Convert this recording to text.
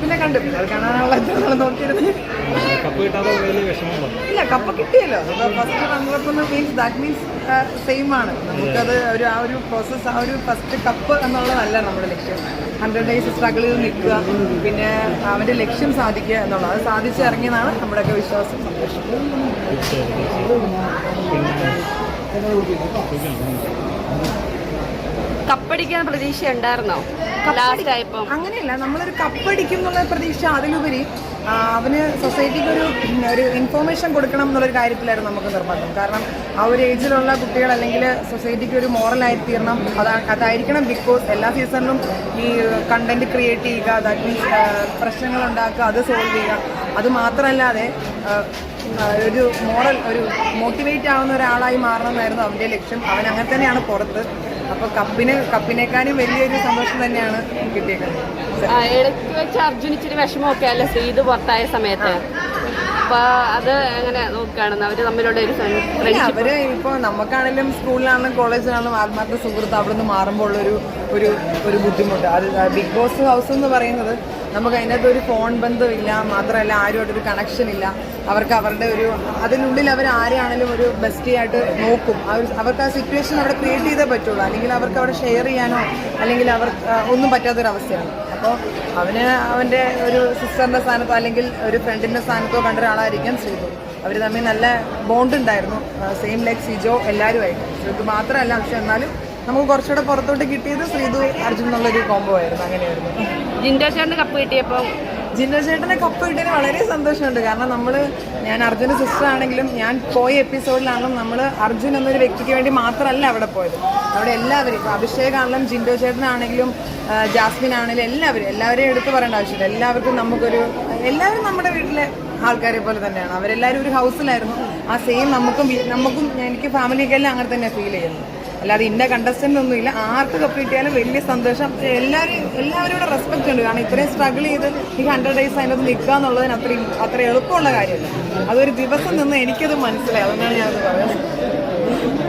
പിന്നെ കണ്ടു. അത് കാണാനുള്ള വിഷമമുണ്ടോ ഇല്ല കപ്പ് കിട്ടിയല്ലോ. First runner up means that means same ആണ്. നമുക്കത് ഒരു ആ ഒരു പ്രോസസ്സ് ആ ഒരു ഫസ്റ്റ് കപ്പ് എന്നുള്ളതല്ല നമ്മുടെ ലക്ഷ്യം. ഹൺഡ്രഡ് ഡേയ്സ് സ്ട്രഗിൾ ചെയ്ത് നിൽക്കുക പിന്നെ അവന്റെ ലക്ഷ്യം സാധിക്കുക എന്നുള്ളത്. അത് സാധിച്ചിറങ്ങിയതാണ് നമ്മുടെയൊക്കെ വിശ്വാസം സന്തോഷം. കപ്പടിക്കാൻ പ്രതീക്ഷ ഉണ്ടായിരുന്നോ ലാസ്റ്റ് അങ്ങനെയല്ല നമ്മളൊരു കപ്പടിക്കും എന്നുള്ള പ്രതീക്ഷ അതിലുപരി അവന് സൊസൈറ്റിക്ക് ഒരു ഒരു ഇൻഫോർമേഷൻ കൊടുക്കണം എന്നുള്ളൊരു കാര്യത്തിലായിരുന്നു നമുക്ക് നിർബന്ധം. കാരണം ആ ഒരു ഏജിലുള്ള കുട്ടികൾ അല്ലെങ്കിൽ സൊസൈറ്റിക്ക് ഒരു മോറലായി തീരണം. അതാ അതായിരിക്കണം ബിക്കോസ് എല്ലാ സീസണിലും ഈ കണ്ടന്റ് ക്രിയേറ്റ് ചെയ്യുക ദാറ്റ് മീൻസ് പ്രശ്നങ്ങൾ ഉണ്ടാക്കുക അത് സോൾവ് ചെയ്യുക. അത് മാത്രമല്ലാതെ ഒരു മോറൽ ഒരു മോട്ടിവേറ്റ് ആവുന്ന ഒരാളായി മാറണം എന്നായിരുന്നു അവന്റെ ലക്ഷ്യം. അവൻ അങ്ങനെ തന്നെയാണ് പുറത്ത്. അപ്പോൾ കപ്പിന് കപ്പിനേക്കാളും വലിയൊരു സന്തോഷം തന്നെയാണ് കിട്ടിയേക്കുന്നത്. ഇടയ്ക്ക് വെച്ച് അർജുൻ ഇച്ചിരി വിഷമമൊക്കെ അല്ല ശ്രീത് പുറത്തായ സമയത്ത്? അപ്പൊ അത് എങ്ങനെ നോക്കുകയാണെന്ന് അവർ തമ്മിലുള്ള ഒരു അവർ ഇപ്പൊ നമുക്കാണെങ്കിലും സ്കൂളിലാണെങ്കിലും കോളേജിലാണെങ്കിലും ആത്മാർത്ഥ സുഹൃത്ത് അവിടെ നിന്ന് മാറുമ്പോൾ ഒരു ഒരു ബുദ്ധിമുട്ട്. അത് ബിഗ് ബോസ് ഹൗസ് എന്ന് പറയുന്നത് നമുക്ക് അതിനകത്ത് ഒരു ഫോൺ ബന്ധമില്ല മാത്രമല്ല ആരുമായിട്ടൊരു കണക്ഷൻ ഇല്ല. അവർക്ക് അവരുടെ ഒരു അതിനുള്ളിൽ അവർ ആരെയാണെങ്കിലും ഒരു ബെസ്റ്റി ആയിട്ട് നോക്കും. അവർ അവർക്ക് ആ സിറ്റുവേഷൻ അവിടെ ക്രിയേറ്റ് ചെയ്തേ പറ്റുള്ളൂ. അല്ലെങ്കിൽ അവർക്ക് അവിടെ ഷെയർ ചെയ്യാനോ അല്ലെങ്കിൽ അവർ ഒന്നും പറ്റാത്തൊരവസ്ഥയാണ്. അപ്പോൾ അവന് അവന്റെ ഒരു സിസ്റ്ററിന്റെ സ്ഥാനത്തോ അല്ലെങ്കിൽ ഒരു ഫ്രണ്ടിന്റെ സ്ഥാനത്തോ കണ്ട ഒരാളായിരിക്കാം ശ്രീതു. അവർ തമ്മിൽ നല്ല ബോണ്ട് ഉണ്ടായിരുന്നു. സെയിം ലൈക്ക് സിജോ എല്ലാവരുമായിട്ട് ശ്രീതു മാത്രമല്ല പക്ഷെ എന്നാലും നമുക്ക് കുറച്ചുകൂടെ പുറത്തോട്ട് കിട്ടിയത് ശ്രീതു അർജുൻ എന്നുള്ളൊരു കോംബോ ആയിരുന്നു. അങ്ങനെയായിരുന്നു. ജിൻഡോ ചേട്ടന് കപ്പ് കിട്ടിയപ്പോൾ ജിൻഡോ ചേട്ടനെ കപ്പ് കിട്ടിയതിന് വളരെ സന്തോഷമുണ്ട്. കാരണം നമ്മൾ ഞാൻ അർജുന്റെ സിസ്റ്റർ ആണെങ്കിലും ഞാൻ പോയ എപ്പിസോഡിലാണെങ്കിലും നമ്മൾ അർജുൻ എന്നൊരു വ്യക്തിക്ക് വേണ്ടി മാത്രമല്ല അവിടെ പോയത്. അവിടെ എല്ലാവരും ഇപ്പോൾ അഭിഷേക് ആണെങ്കിലും ജിൻഡോ ചേട്ടനാണെങ്കിലും ജാസ്മിൻ ആണെങ്കിലും എല്ലാവരും എല്ലാവരെയും എടുത്തു പറയേണ്ട ആവശ്യമില്ല. എല്ലാവർക്കും നമുക്കൊരു എല്ലാവരും നമ്മുടെ വീട്ടിലെ ആൾക്കാരെ പോലെ തന്നെയാണ്. അവരെല്ലാവരും ഒരു ഹൗസിലായിരുന്നു ആ സെയിം നമുക്കും നമുക്കും എനിക്ക് ഫാമിലിക്കെല്ലാം അങ്ങനെ തന്നെ ഫീൽ ചെയ്യുന്നു അല്ലാതെ ഇന്ന കണ്ടസ്റ്റന്റ് ഒന്നുമില്ല ആർക്ക് കപ്പ് കിട്ടിയാലും വലിയ സന്തോഷം. എല്ലാവരും എല്ലാവരോടും റെസ്പെക്ട് ഉണ്ട്. കാരണം ഇത്രയും സ്ട്രഗിൾ ചെയ്ത് ഈ ഹൺഡ്രഡ് ഡേയ്സ് അതിനകത്ത് നിൽക്കുക എന്നുള്ളതിന് അത്രയും അത്ര എളുപ്പമുള്ള കാര്യമല്ല. അതൊരു ദിവസം നിന്ന് എനിക്കത് മനസ്സിലായി. അതുകൊണ്ടാണ് ഞാനത് പറയുന്നത്